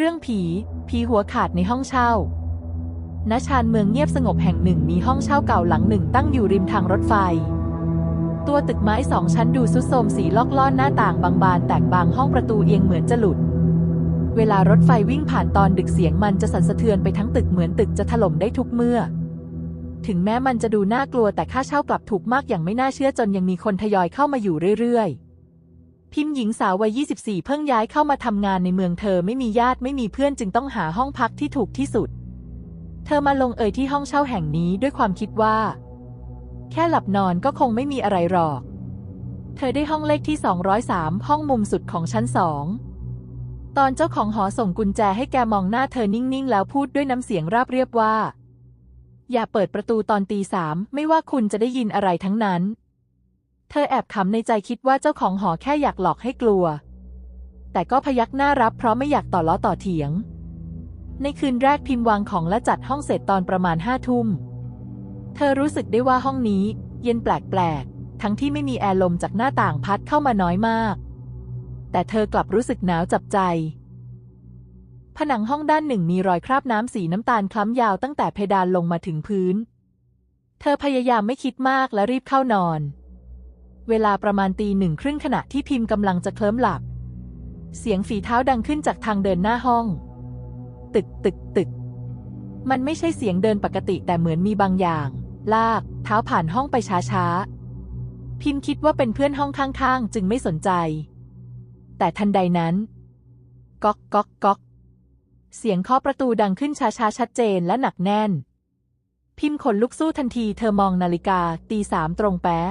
เรื่องผี ผีหัวขาดในห้องเช่า ณ ชานเมืองเงียบสงบแห่งหนึ่งมีห้องเช่าเก่าหลังหนึ่งตั้งอยู่ริมทางรถไฟ ตัวตึกไม้สองชั้นดูซุดโทรมสีลอกล่อนหน้าต่างบางบานแตกบางห้องประตูเอียงเหมือนจะหลุด เวลารถไฟวิ่งผ่านตอนดึกเสียงมันจะสั่นสะเทือนไปทั้งตึกเหมือนตึกจะถล่มได้ทุกเมื่อ ถึงแม้มันจะดูน่ากลัวแต่ค่าเช่ากลับถูกมากอย่างไม่น่าเชื่อจนยังมีคนทยอยเข้ามาอยู่เรื่อยๆ พิมพ์หญิงสาววัย 24 เพิ่งย้ายเข้ามาทำงานในเมืองเธอไม่มีญาติไม่มีเพื่อนจึงต้องหาห้องพักที่ถูกที่สุด เธอมาลงเอยที่ห้องเช่าแห่งนี้ด้วยความคิดว่า แค่หลับนอนก็คงไม่มีอะไรหรอก เธอได้ห้องเลขที่ 203 ห้องมุมสุดของชั้นสอง ตอนเจ้าของหอส่งกุญแจให้แกมองหน้าเธอนิ่งๆ แล้วพูดด้วยน้ำเสียงราบเรียบว่า อย่าเปิดประตูตอนตีสามไม่ว่าคุณจะได้ยินอะไรทั้งนั้น เธอแอบขำในใจคิดว่าเจ้าของหอแค่อยากหลอกให้กลัว แต่ก็พยักหน้ารับเพราะไม่อยากต่อล้อต่อเถียง ในคืนแรกพิมพ์วางของและจัดห้องเสร็จตอนประมาณห้าทุ่ม เธอรู้สึกได้ว่าห้องนี้ เย็นแปลกๆ ทั้งที่ไม่มีแอร์ลมจากหน้าต่างพัดเข้ามาน้อยมาก แต่เธอกลับรู้สึกหนาวจับใจ ผนังห้องด้านหนึ่งมีรอยคราบน้ำสีน้ำตาลคล้ำยาวตั้งแต่เพดานลงมาถึงพื้น เธอพยายามไม่คิดมากและรีบเข้านอน เวลาประมาณตีหนึ่งครึ่งขณะที่พิมพ์กำลังจะเคลิ้มหลับ เสียงฝีเท้าดังขึ้นจากทางเดินหน้าห้อง ตึกตึกตึก มันไม่ใช่เสียงเดินปกติแต่เหมือนมีบางอย่าง ลาก เท้าผ่านห้องไปช้าๆ พิมพ์คิดว่าเป็นเพื่อนห้องข้างๆ จึงไม่สนใจ แต่ทันใดนั้น ก๊อกก๊อกก๊อกเสียงเคาะประตูดังขึ้นช้าๆชัดเจนและหนักแน่น พิมพ์ขนลุกสู้ทันทีเธอมองนาฬิกาตีสามตรงแป๊ะ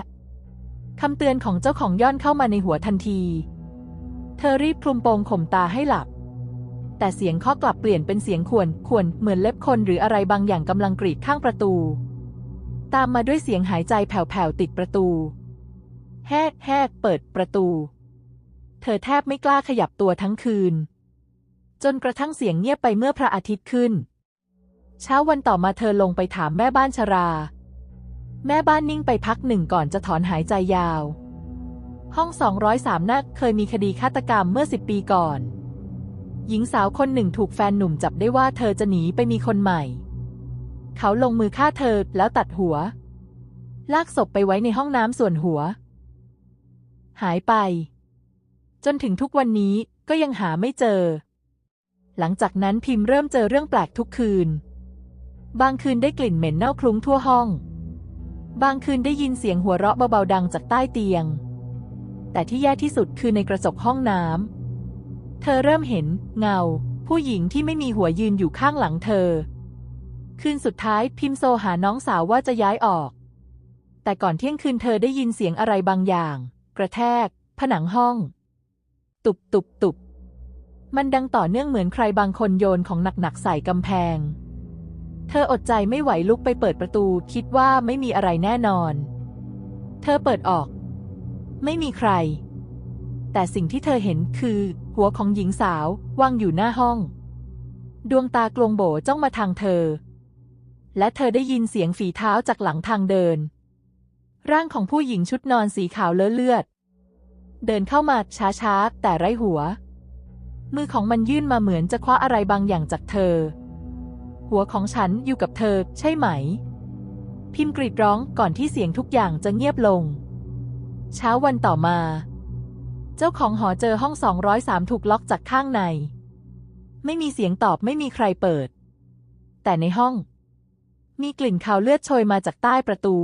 คำเตือนของเจ้าของย่อนเข้ามาในหัวทันที เธอรีบคลุมโปงข่มตาให้หลับ แต่เสียงเคาะกลับเปลี่ยนเป็นเสียงข่วนข่วนเหมือนเล็บคนหรืออะไรบางอย่างกำลังกรีดข้างประตู ตามมาด้วยเสียงหายใจแผ่วๆติดประตู แฮกแฮกเปิดประตู เธอแทบไม่กล้าขยับตัวทั้งคืน จนกระทั่งเสียงเงียบไปเมื่อพระอาทิตย์ขึ้น เช้าวันต่อมาเธอลงไปถามแม่บ้านชรา แม่บ้านนิ่งไปพักหนึ่งก่อนจะถอนหายใจยาว ห้อง 203นักเคยมีคดีฆาตกรรมเมื่อสิบปีก่อน หญิงสาวคนหนึ่งถูกแฟนหนุ่มจับได้ว่าเธอจะหนีไปมีคนใหม่ เขาลงมือฆ่าเธอแล้วตัดหัว ลากศพไปไว้ในห้องน้ำส่วนหัว หายไป จนถึงทุกวันนี้ก็ยังหาไม่เจอ หลังจากนั้นพิมพ์เริ่มเจอเรื่องแปลกทุกคืน บางคืนได้กลิ่นเหม็นเน่าคลุ้งทั่วห้อง บางคืนได้ยินเสียงหัวเราะเบาๆดังจากใต้เตียง แต่ที่แย่ที่สุดคือในกระจกห้องน้ำ เธอเริ่มเห็นเงา ผู้หญิงที่ไม่มีหัวยืนอยู่ข้างหลังเธอ คืนสุดท้ายพิมโซหาน้องสาวว่าจะย้ายออก แต่ก่อนเที่ยงคืนเธอได้ยินเสียงอะไรบางอย่าง กระแทก ผนังห้อง ตุบตุบตุบมันดังต่อเนื่องเหมือนใครบางคนโยนของหนักๆใส่กำแพง เธออดใจไม่ไหวลุกไปเปิดประตู คิดว่าไม่มีอะไรแน่นอน เธอเปิดออก ไม่มีใคร แต่สิ่งที่เธอเห็นคือ หัวของหญิงสาววางอยู่หน้าห้อง ดวงตากลงโบจ้องมาทางเธอ และเธอได้ยินเสียงฝีเท้าจากหลังทางเดิน ร่างของผู้หญิงชุดนอนสีขาวเลอะเลือด เดินเข้ามาช้าๆแต่ไร้หัว มือของมันยื่นมาเหมือนจะคว้าอะไรบางอย่างจากเธอ หัวของฉันอยู่กับเธอ ใช่ไหม พิมพ์กรีดร้องก่อนที่เสียงทุกอย่างจะเงียบลง เช้าวันต่อมา เจ้าของหอเจอห้อง 203 ถูกล็อกจากข้างใน ไม่มีเสียงตอบไม่มีใครเปิด แต่ในห้อง มีกลิ่นคาวเลือดโชยมาจากใต้ประตู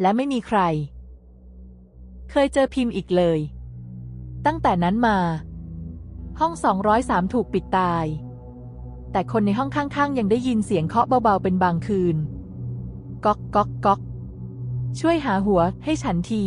และไม่มีใคร เคยเจอพิมพ์อีกเลย ตั้งแต่นั้นมา ห้อง 203 ถูกปิดตาย แต่คนในห้องข้างๆ ยังได้ยินเสียงเคาะเบาๆ เป็นบางคืน ก๊อกก๊อกก๊อก ช่วยหาหัวให้ฉันที